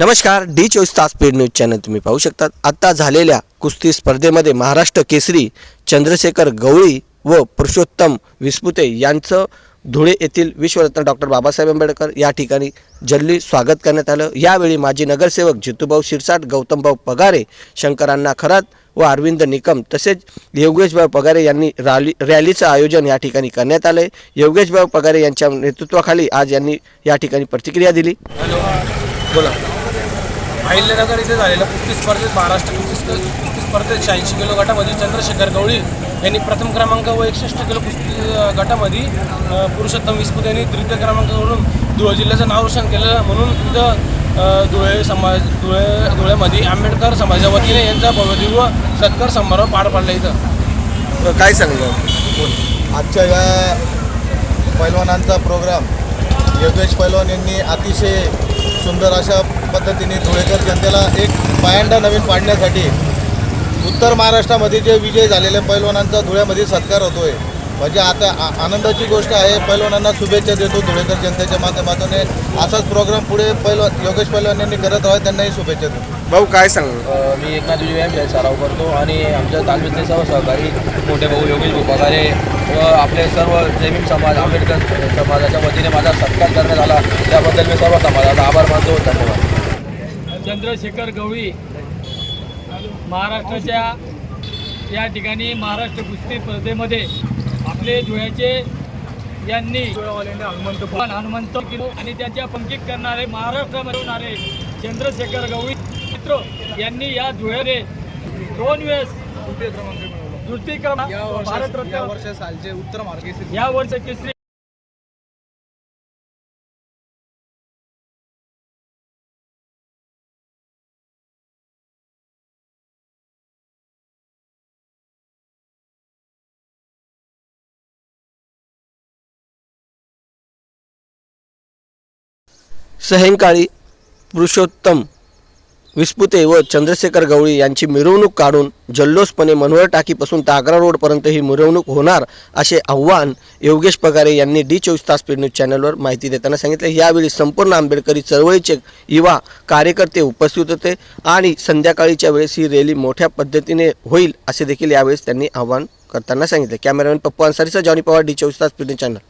नमस्कार डी चोवीस तास पेड न्यूज चॅनल तुम्ही पाहू शकता आत्ता झालेल्या कुस्ती स्पर्धेमध्ये महाराष्ट्र केसरी चंद्रशेखर गवळी व पुरुषोत्तम विस्पुते यांचं धुळे येथील विश्वरत्न डॉक्टर बाबासाहेब आंबेडकर या ठिकाणी जल्ली स्वागत करण्यात आलं. यावेळी माजी नगरसेवक जितूभाऊ शिरसाट गौतमभाऊ पगारे शंकरांना खरात व अरविंद निकम तसेच योगेशभाऊ पगारे यांनी रॅली रॅलीचं आयोजन या ठिकाणी करण्यात आलं आहे योगेशभाऊ पगारे यांच्या नेतृत्वाखाली आज यांनी या ठिकाणी प्रतिक्रिया दिली. बोला. अहिल्यानगर इथे झालेल्या कुस्ती स्पर्धेत महाराष्ट्र कुस्ती कुस्ती स्पर्धेत शहाऐंशी किलो गटामध्ये चंद्रशेखर गवळी यांनी प्रथम क्रमांक व एकसष्ट किलो कुस्ती गटामध्ये पुरुषोत्तम विस्पुत यांनी तृतीय क्रमांकावरून धुळे जिल्ह्याचं नाव रोशन केलं. म्हणून इथं धुळे समाज धुळे धुळ्यामध्ये आंबेडकर समाजाच्या वतीने यांचा भव्यदिव्य सत्कार समारोह पार पडला इथं. काय सांगलं आजच्या या पैलवानांचा प्रोग्राम योगेश पैलवान यांनी अतिशय सुंदर अशा पद्धतीने धुळेकर जनतेला एक पायंडा नवीन पाडण्यासाठी उत्तर महाराष्ट्रामध्ये जे विजय झालेल्या पैलवानांचा धुळ्यामध्ये सत्कार होतो आहे म्हणजे आता आ- आनंदाची गोष्ट आहे पैलवानांना शुभेच्छा देतो धुळेकर जनतेच्या माध्यमातून. असाच प्रोग्राम पुढे पैलवान योगेश पैलवान यांनी करत राहावे त्यांनाही शुभेच्छा देतो. भाऊ काय सांग मी एकनाथ विजय सराव करतो आणि आमच्या तालमीतले सर्व सहकारी मोठे भाऊ योगेश पगारे व आपले सर्व जैमिन समाज आंबेडकर समाजाच्या वतीने माझा सत्कार करण्यात आला. त्याबद्दल मी सर्व समाजाचा आभार मानतो. धन्यवाद. चंद्रशेखर गवळी महाराष्ट्राच्या या ठिकाणी महाराष्ट्र कुस्ती स्पर्धेमध्ये आपले धुळ्याचे यांनी हनुमंत हनुमंत किलो आणि त्याच्या पंकित करणारे महाराष्ट्रामध्ये होणारे चंद्रशेखर गवळी मित्र यांनी या धुळ्याने दोन वेळेस तृतीय क्रमांक भारतरत्न या वर्ष सालचे उत्तर मार्ग या वर्ष केसरी सायंकाळी पुरुषोत्तम विस्पुते व चंद्रशेखर गवळी यांची मिरवणूक काढून जल्लोषपणे मनोहर टाकीपासून तर आग्रा रोडपर्यंत ही मिरवणूक होणार असे आव्हान योगेश पगारे यांनी डी चोवीस तास पेड न्यूज चॅनलवर माहिती देताना सांगितले. यावेळी संपूर्ण आंबेडकरी चळवळीचे युवा कार्यकर्ते उपस्थित होते आणि संध्याकाळीच्या वेळेस ही रॅली मोठ्या पद्धतीने होईल असे देखील यावेळेस त्यांनी आव्हान करताना सांगितले. कॅमेरामॅन पप्पू अन्सारीचा जॉनी पवार डी चोवीस तास पेड न्यूज चॅनल.